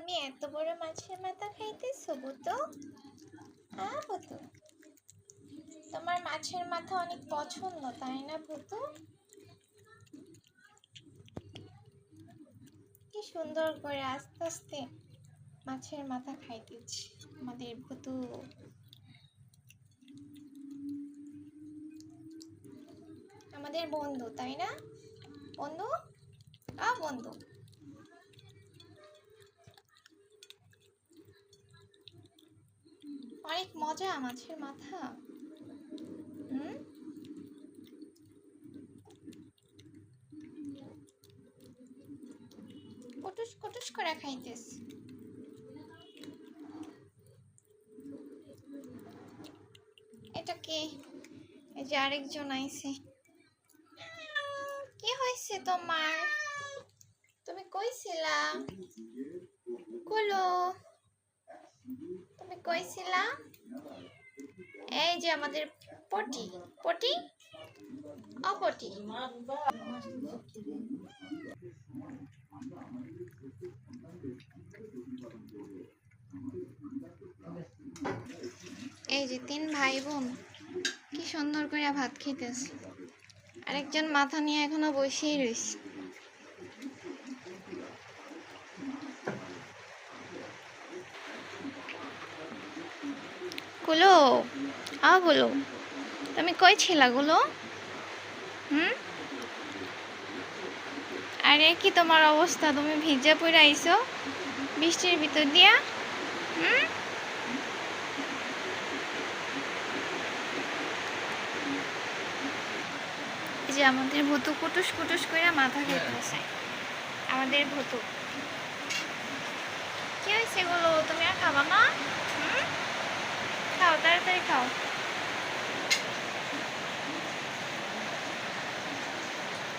তুমি এত বড় মাছের মাথা খাইতেছো, বুতো? হ্যাঁ বুতু। তোমার মাছের মাথা অনেক পছন্দ, তাই না, বুতু? কি সুন্দর করে আস্তে আস্তে মাছের মাথা খাইতেছি, আমাদের ভুতু আমাদের বন্ধু, তাই না? বন্ধু? আ বন্ধু। অনেক মজা মাছের মাথা। হুম? কটুস কটুস করে খাইতেস। এটা কে? এই যে আরেকজন আইছে। কি হয়েছে তোমার? তুমি কইছিলা? কলো কইছিলা এই যে আমাদের পটি পটি? অপটি। এই যে তিন ভাই বোন কি সুন্দর করে ভাত খেতেছে আরেকজন মাথা নিয়ে এখনও বসেই রয়েছে গুলো আ বলো। তুমি কই ছিলা গুলো? হুম? আরে কি তোমার অবস্থা? তুমি ভিজা পড়ে আইছো? বৃষ্টির ভিতর দিয়া? হুম? যে আমাদের ভুতু কুটুস কুটুস করে মাথা খাইতেছে। আমাদের ভুতু। কি হয়েছে এগুলো তুমি আর খাবা না? খাও তাড়াতাড়ি খাও।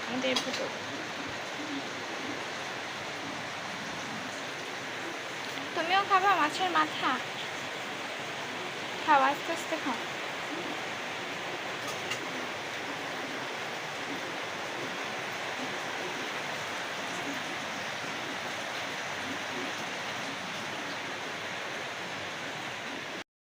আমাদের ভুতু তুমিও খাবা মাছের মাথা। খাও আস্তে আস্তে খাও।